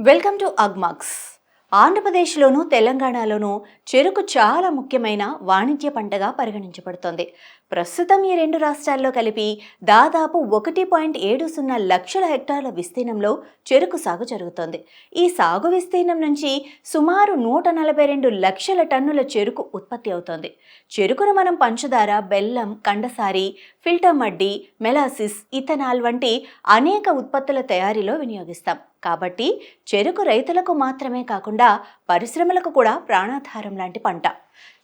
Welcome to అగ్మాక్స్ ఆంధ్రప్రదేశ్లోను తెలంగాణలోనూ చెరుకు చాలా ముఖ్యమైన వాణిజ్య పంటగా పరిగణించబడుతోంది. ప్రస్తుతం ఈ రెండు రాష్ట్రాల్లో కలిపి దాదాపు ఒకటి పాయింట్ ఏడు సున్నా లక్షల హెక్టార్ల విస్తీర్ణంలో చెరుకు సాగు జరుగుతోంది. ఈ సాగు విస్తీర్ణం నుంచి సుమారు నూట నలభై రెండు లక్షల టన్నుల చెరుకు ఉత్పత్తి అవుతోంది. చెరుకును మనం పంచదార బెల్లం కండసారి ఫిల్టర్ మడ్డి మెలాసిస్ ఇథనాల్ వంటి అనేక ఉత్పత్తుల తయారీలో వినియోగిస్తాం. కాబట్టి చెరుకు రైతులకు మాత్రమే కాకుండా పరిశ్రమలకు కూడా ప్రాణాధారం లాంటి పంట.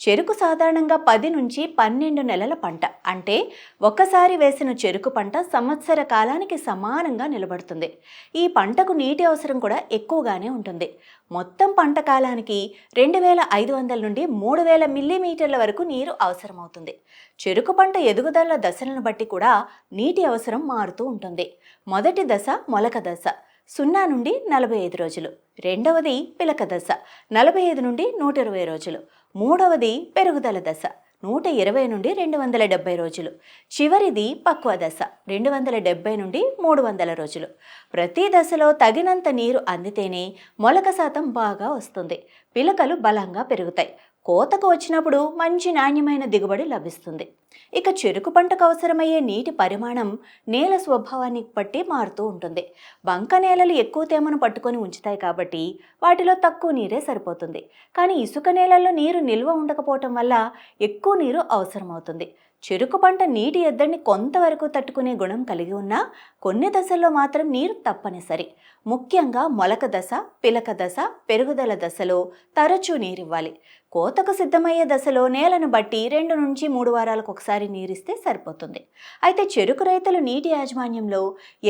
చెరుకు సాధారణంగా పది నుంచి పన్నెండు నెలల పంట. అంటే ఒక్కసారి వేసిన చెరుకు పంట సంవత్సర కాలానికి సమానంగా నిలబడుతుంది. ఈ పంటకు నీటి అవసరం కూడా ఎక్కువగానే ఉంటుంది. మొత్తం పంట కాలానికి రెండు వేల ఐదు వందల నుండి మూడు వేల మిల్లీమీటర్ల వరకు నీరు అవసరమవుతుంది. చెరుకు పంట ఎదుగుదల దశలను బట్టి కూడా నీటి అవసరం మారుతూ ఉంటుంది. మొదటి దశ మొలక దశ. సున్నా నుండి నలభై ఐదు రోజులు. రెండవది పిలక దశ. నలభై ఐదు నుండి నూట ఇరవై రోజులు. మూడవది పెరుగుదల దశ. నూట ఇరవై నుండి రెండు వందల డెబ్బై రోజులు. చివరిది పక్వ దశ. రెండు వందల డెబ్బై నుండి మూడు వందల రోజులు. ప్రతి దశలో తగినంత నీరు అందితేనే మొలక శాతం బాగా వస్తుంది. పిలకలు బలంగా పెరుగుతాయి. కోతకు వచ్చినప్పుడు మంచి నాణ్యమైన దిగుబడి లభిస్తుంది. ఇక చెరుకు పంటకు అవసరమయ్యే నీటి పరిమాణం నేల స్వభావాన్ని బట్టి మారుతూ ఉంటుంది. బంక నేలలు ఎక్కువ తేమను పట్టుకొని ఉంచుతాయి కాబట్టి వాటిలో తక్కువ నీరే సరిపోతుంది. కానీ ఇసుక నేలల్లో నీరు నిల్వ ఉండకపోవటం వల్ల ఎక్కువ నీరు అవసరమవుతుంది. చెరుకు పంట నీటి ఎద్దడిని కొంతవరకు తట్టుకునే గుణం కలిగి ఉన్నా కొన్ని దశల్లో మాత్రం నీరు తప్పనిసరి. ముఖ్యంగా మొలక దశ పిలక దశ పెరుగుదల దశలో తరచూ నీరివ్వాలి. కోతకు సిద్ధమయ్యే దశలో నేలను బట్టి రెండు నుంచి మూడు వారాలకు ఒకసారి నీరిస్తే సరిపోతుంది. అయితే చెరుకు రైతులు నీటి యాజమాన్యంలో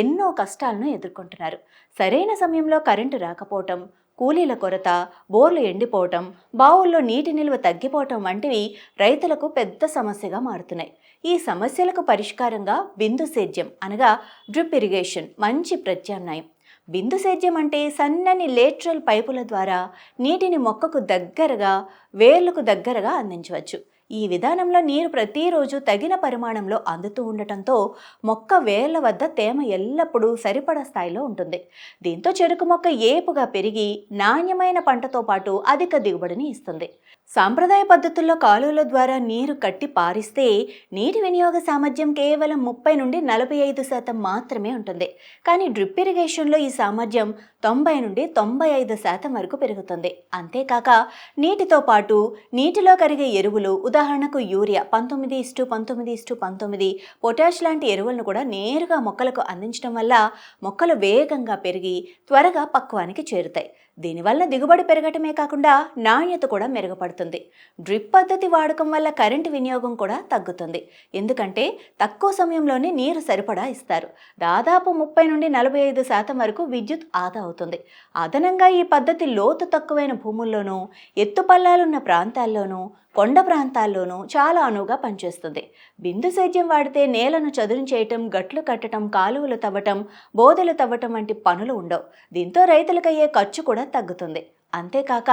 ఎన్నో కష్టాలను ఎదుర్కొంటున్నారు. సరైన సమయంలో కరెంటు రాకపోవటం కూలీల కొరత బోర్లు ఎండిపోవటం బావుల్లో నీటి నిల్వ తగ్గిపోవటం వంటివి రైతులకు పెద్ద సమస్యగా మారుతున్నాయి. ఈ సమస్యలకు పరిష్కారంగా బిందు సేద్యం అనగా డ్రిప్ ఇరిగేషన్ మంచి ప్రత్యామ్నాయం. బిందు సేద్యం అంటే సన్నని లేట్రల్ పైపుల ద్వారా నీటిని మొక్కకు దగ్గరగా వేర్లకు దగ్గరగా అందించవచ్చు. ఈ విధానంలో నీరు ప్రతిరోజు తగిన పరిమాణంలో అందుతూ ఉండటంతో మొక్క వేర్ల వద్ద తేమ ఎల్లప్పుడూ సరిపడా స్థాయిలో ఉంటుంది. దీంతో చెరుకు మొక్క ఏపుగా పెరిగి నాణ్యమైన పంటతో పాటు అధిక దిగుబడిని ఇస్తుంది. సాంప్రదాయ పద్ధతుల్లో కాలువల ద్వారా నీరు కట్టి పారిస్తే నీటి వినియోగ సామర్థ్యం కేవలం ముప్పై నుండి నలభై ఐదు శాతం మాత్రమే ఉంటుంది. కానీ డ్రిప్ ఇరిగేషన్లో ఈ సామర్థ్యం తొంభై నుండి తొంభై ఐదు శాతం వరకు పెరుగుతుంది. అంతేకాక నీటితో పాటు నీటిలో కరిగే ఎరువులు ఉదాహరణకు యూరియా పంతొమ్మిది ఇస్టు పంతొమ్మిది ఇస్టు పంతొమ్మిది. పొటాష్ లాంటి ఎరువులను కూడా నేరుగా మొక్కలకు అందించడం వల్ల మొక్కలు వేగంగా పెరిగి త్వరగా పక్వానికి చేరుతాయి. దీనివల్ల దిగుబడి పెరగటమే కాకుండా నాణ్యత కూడా మెరుగుపడుతుంది. డ్రిప్ పద్ధతి వాడకం వల్ల కరెంటు వినియోగం కూడా తగ్గుతుంది. ఎందుకంటే తక్కువ సమయంలోనే నీరు సరిపడా ఇస్తారు. దాదాపు ముప్పై నుండి నలభై ఐదు శాతం వరకు విద్యుత్ ఆదా అవుతుంది. అదనంగా ఈ పద్ధతి లోతు తక్కువైన భూముల్లోనూ ఎత్తుపల్లాలున్న ప్రాంతాల్లోనూ కొండ ప్రాంతాల్లోనూ చాలా అనువుగా పనిచేస్తుంది. బిందు సేద్యం వాడితే నేలను చదును చేయటం గట్లు కట్టడం కాలువలు తవ్వటం బోదెలు తవ్వటం వంటి పనులు ఉండవు. దీంతో రైతులకయ్యే ఖర్చు కూడా తగ్గుతుంది. అంతేకాక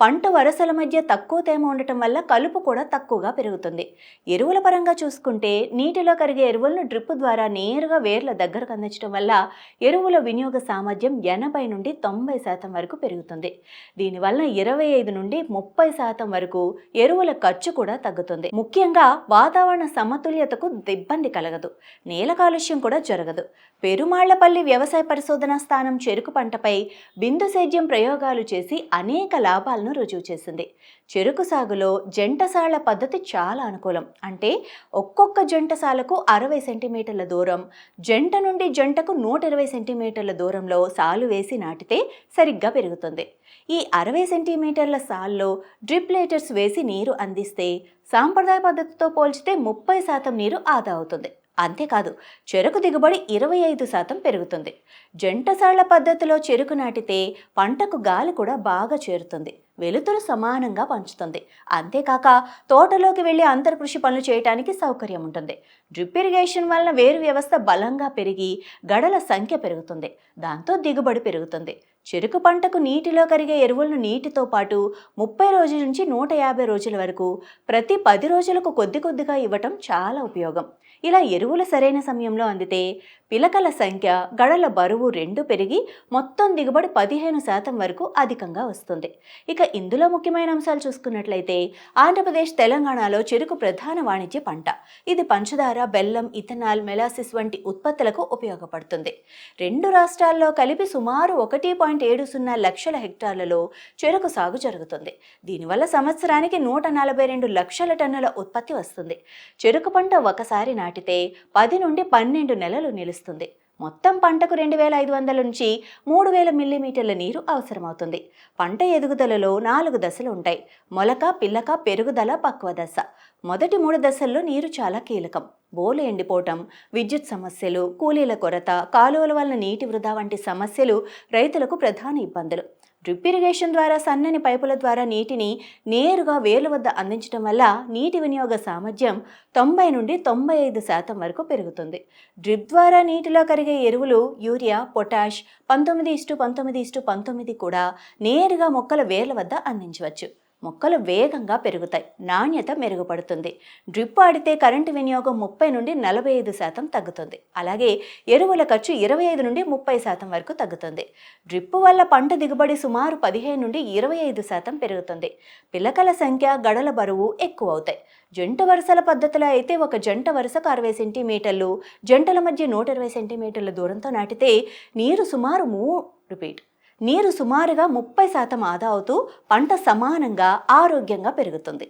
పంట వరసల మధ్య తక్కువ తేమ ఉండటం వల్ల కలుపు కూడా తక్కువగా పెరుగుతుంది. ఎరువుల పరంగా చూసుకుంటే నీటిలో కరిగే ఎరువులను డ్రిప్ ద్వారా నేరుగా వేర్ల దగ్గరకు అందించడం వల్ల ఎరువుల వినియోగ సామర్థ్యం ఎనభై నుండి తొంభై శాతం వరకు పెరుగుతుంది. దీనివల్ల ఇరవై ఐదు నుండి ముప్పై శాతం వరకు ఎరువుల ఖర్చు కూడా తగ్గుతుంది. ముఖ్యంగా వాతావరణ సమతుల్యతకు ఇబ్బంది కలగదు. నేల కాలుష్యం కూడా జరగదు. పెరుమాళ్ళపల్లి వ్యవసాయ పరిశోధనా స్థానం చెరుకు పంటపై బిందు సేద్యం ప్రయోగాలు చేసి అనేక లాభాలను రుజువు చేసింది. చెరుకు సాగులో జంటసాల పద్ధతి చాలా అనుకూలం. అంటే ఒక్కొక్క జంటసాలకు అరవై సెంటీమీటర్ల దూరం జంట నుండి జంటకు నూట ఇరవై సెంటీమీటర్ల దూరంలో సాలు వేసి నాటితే సరిగ్గా పెరుగుతుంది. ఈ అరవై సెంటీమీటర్ల సాల్లో డ్రిప్ లేటర్స్ వేసి నీరు అందిస్తే సాంప్రదాయ పద్ధతితో పోల్చితే ముప్పై శాతం నీరు ఆదా అవుతుంది. అంతేకాదు చెరుకు దిగుబడి ఇరవై ఐదు శాతం పెరుగుతుంది. జంటసాళ్ళ పద్ధతిలో చెరుకు నాటితే పంటకు గాలి కూడా బాగా చేరుతుంది. వెలుతురు సమానంగా పంచుతుంది. అంతేకాక తోటలోకి వెళ్ళి అంతర్కృషి పనులు చేయడానికి సౌకర్యం ఉంటుంది. డ్రిప్ ఇరిగేషన్ వలన వేరు వ్యవస్థ బలంగా పెరిగి గడల సంఖ్య పెరుగుతుంది. దాంతో దిగుబడి పెరుగుతుంది. చెరుకు పంటకు నీటిలో కరిగే ఎరువులను నీటితో పాటు ముప్పై రోజుల నుంచి నూట యాభై రోజుల వరకు ప్రతి పది రోజులకు కొద్ది కొద్దిగా ఇవ్వటం చాలా ఉపయోగం. ఇలా ఎరువులు సరైన సమయంలో అందితే పిలకల సంఖ్య గడల బరువు రెండు పెరిగి మొత్తం దిగుబడి పదిహేను శాతం వరకు అధికంగా వస్తుంది. ఇక ఇందులో ముఖ్యమైన అంశాలు చూసుకున్నట్లయితే ఆంధ్రప్రదేశ్ తెలంగాణలో చెరుకు ప్రధాన వాణిజ్య పంట. ఇది పంచదార బెల్లం ఇథనాల్ మెలాసిస్ వంటి ఉత్పత్తులకు ఉపయోగపడుతుంది. రెండు రాష్ట్రాల్లో కలిపి సుమారు ఒకటి పాయింట్ ఏడు సున్నా లక్షల హెక్టార్లలో చెరుకు సాగు జరుగుతుంది. దీనివల్ల సంవత్సరానికి నూట నలభై రెండు లక్షల టన్నుల ఉత్పత్తి వస్తుంది. చెరుకు పంట ఒకసారి నాటితే పది నుండి పన్నెండు నెలలు నిలుస్తుంది. మొత్తం పంటకు రెండు వేల ఐదు వందల నుంచి మూడు వేల మిల్లీమీటర్ల నీరు అవసరమవుతుంది. పంట ఎదుగుదలలో నాలుగు దశలు ఉంటాయి. మొలక పిల్లక పెరుగుదల పక్వ దశ. మొదటి మూడు దశల్లో నీరు చాలా కీలకం. బోలు ఎండిపోవటం విద్యుత్ సమస్యలు కూలీల కొరత కాలువల వలన నీటి వృధా వంటి సమస్యలు రైతులకు ప్రధాన ఇబ్బందులు. డ్రిప్ ఇరిగేషన్ ద్వారా సన్నని పైపుల ద్వారా నీటిని నేరుగా వేలు వద్ద అందించడం వల్ల నీటి వినియోగ సామర్థ్యం తొంభై నుండి తొంభై ఐదు శాతం వరకు పెరుగుతుంది. డ్రిప్ ద్వారా నీటిలో కరిగే ఎరువులు యూరియా పొటాష్ పంతొమ్మిది ఇస్టు పంతొమ్మిది ఇస్టు పంతొమ్మిది కూడా నేరుగా మొక్కల వేర్ల వద్ద అందించవచ్చు. మొక్కలు వేగంగా పెరుగుతాయి. నాణ్యత మెరుగుపడుతుంది. డ్రిప్ ఆడితే కరెంటు వినియోగం ముప్పై నుండి నలభై ఐదు శాతం తగ్గుతుంది. అలాగే ఎరువుల ఖర్చు ఇరవై ఐదు నుండి ముప్పై శాతం వరకు తగ్గుతుంది. డ్రిప్ వల్ల పంట దిగుబడి సుమారు పదిహేను నుండి ఇరవై ఐదు శాతం పెరుగుతుంది. పిల్లకల సంఖ్య గడల బరువు ఎక్కువ అవుతాయి జంట వరుసల పద్ధతిలో అయితే ఒక జంట వరుసకు అరవై సెంటీమీటర్లు జంటల మధ్య నూట ఇరవై సెంటీమీటర్ల దూరంతో నాటితే నీరు సుమారు మూ రిపీట్ నీరు సుమారుగా ముప్పై శాతం ఆదా అవుతూ పంట సమానంగా ఆరోగ్యంగా పెరుగుతుంది.